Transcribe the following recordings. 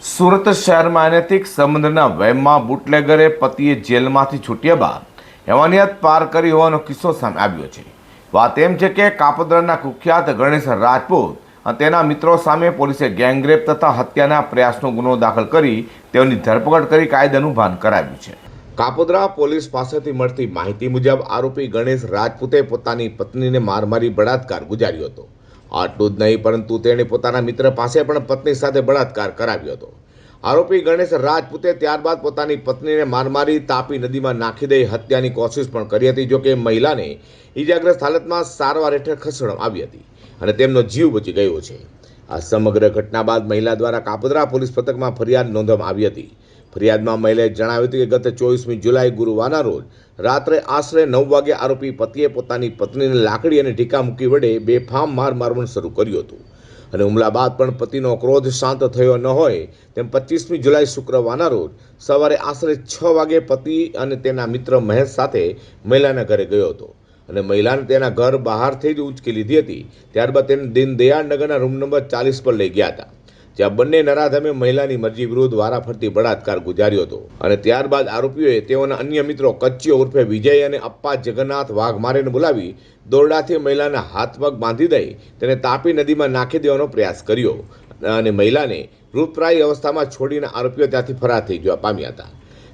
સુરત શહેરમાં અનૈતિક સંબંધના વહેમમાં બુટલેગરે પતિએ જેલમાંથી છૂટ્યા બાદ હેવાનિયત પાર કરી હોવાનો કિસ્સો સામે આવ્યો છે. વાત એમ છે કે કાપોદ્રાના કુખ્યાત ગણેશ રાજપૂત અને તેના મિત્રો સામે પોલીસે ગેંગરેપ તથા હત્યાના પ્રયાસનો ગુનો દાખલ કરી તેઓની ધરપકડ કરી કાયદાનું ભાન કરાવ્યું છે. કાપોદ્રા પોલીસ પાસેથી મળતી માહિતી મુજબ આરોપી ગણેશ રાજપૂતે પોતાની પત્નીને માર મારી બળાત્કાર ગુજાર્યો હતો. આટલું જ નહીં, પરંતુ તેણે પોતાના મિત્ર પાસે પણ પત્ની સાથે બળાત્કાર કરાવ્યો હતો. આરોપી ગણેશ રાજપૂતે ત્યારબાદ પોતાની પત્નીને માર મારી તાપી નદીમાં નાખી દઈ હત્યાની કોશિશ પણ કરી હતી જોકે મહિલાને ઈજાગ્રસ્ત હાલતમાં સારવાર હેઠળ ખસેડવામાં આવી હતી અને તેમનો જીવ બચી ગયો છે. આ સમગ્ર ઘટના બાદ મહિલા દ્વારા કાપોદ્રા પોલીસ પથકમાં ફરિયાદ નોંધવામાં આવી હતી. ફરિયાદમાં મહિલાએ જણાવ્યું હતું કે ગત ચોવીસમી જુલાઈ ગુરુવારના રોજ રાત્રે આશરે નવ વાગે આરોપી પતિએ પોતાની પત્નીને લાકડી અને ઢીકા મૂકી વડે બેફામ માર મારવાનું શરૂ કર્યું હતું. અને હુમલા બાદ પણ પતિનો ક્રોધ શાંત થયો ન હોય તેમ પચીસમી જુલાઈ શુક્રવારના રોજ સવારે આશરે છ વાગે પતિ અને તેના મિત્ર મહેશ સાથે મહિલાના ઘરે ગયો હતો. અને મહિલાને તેના ઘર બહારથી જ ઉંચકી લીધી હતી. ત્યારબાદ તેને દીનદયાળ નગરના રૂમ નંબર ચાલીસ પર લઈ ગયા હતા. જ્યાં બંને નરાધમે મહિલાની મરજી વિરુદ્ધ વારાફરતી બળાત્કાર ગુજાર્યો હતો. અને ત્યારબાદ આરોપીઓએ તેઓના અન્ય મિત્રો કચ્ચીઓ ઉર્ફે વિજય અને અપ્પા જગન્નાથ વાઘમારેને બોલાવી દોરડાથી મહિલાના હાથ પગ બાંધી દઈ તેને તાપી નદીમાં નાખી દેવાનો પ્રયાસ કર્યો. અને મહિલાને રૂપરાય અવસ્થામાં છોડીને આરોપીઓ ત્યાંથી ફરાર થઈ જવા પામ્યા હતા.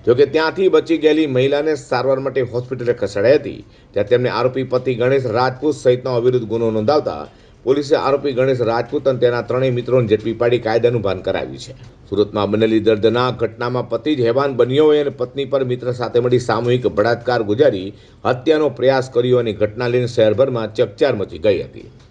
જોકે ત્યાંથી બચી ગયેલી મહિલાને સારવાર માટે હોસ્પિટલે ખસેડાઈ હતી. ત્યાં તેમને આરોપી પતિ ગણેશ રાજપૂત સહિતનો અવિરુદ્ધ ગુનો નોંધાવતા પોલીસે આરોપી ગણેશ રાજપૂત અને તેના ત્રણેય મિત્રોને ઝડપી પાડી કાયદાનું ભાન કરાવ્યું છે. સુરતમાં બનેલી દર્દનાક ઘટનામાં પતિ જ હેવાન બન્યો હોય અને પત્ની પર મિત્ર સાથે મળી સામૂહિક બળાત્કાર ગુજારી હત્યાનો પ્રયાસ કર્યો અને ઘટના લઈને શહેરભરમાં ચકચાર મચી ગઈ હતી.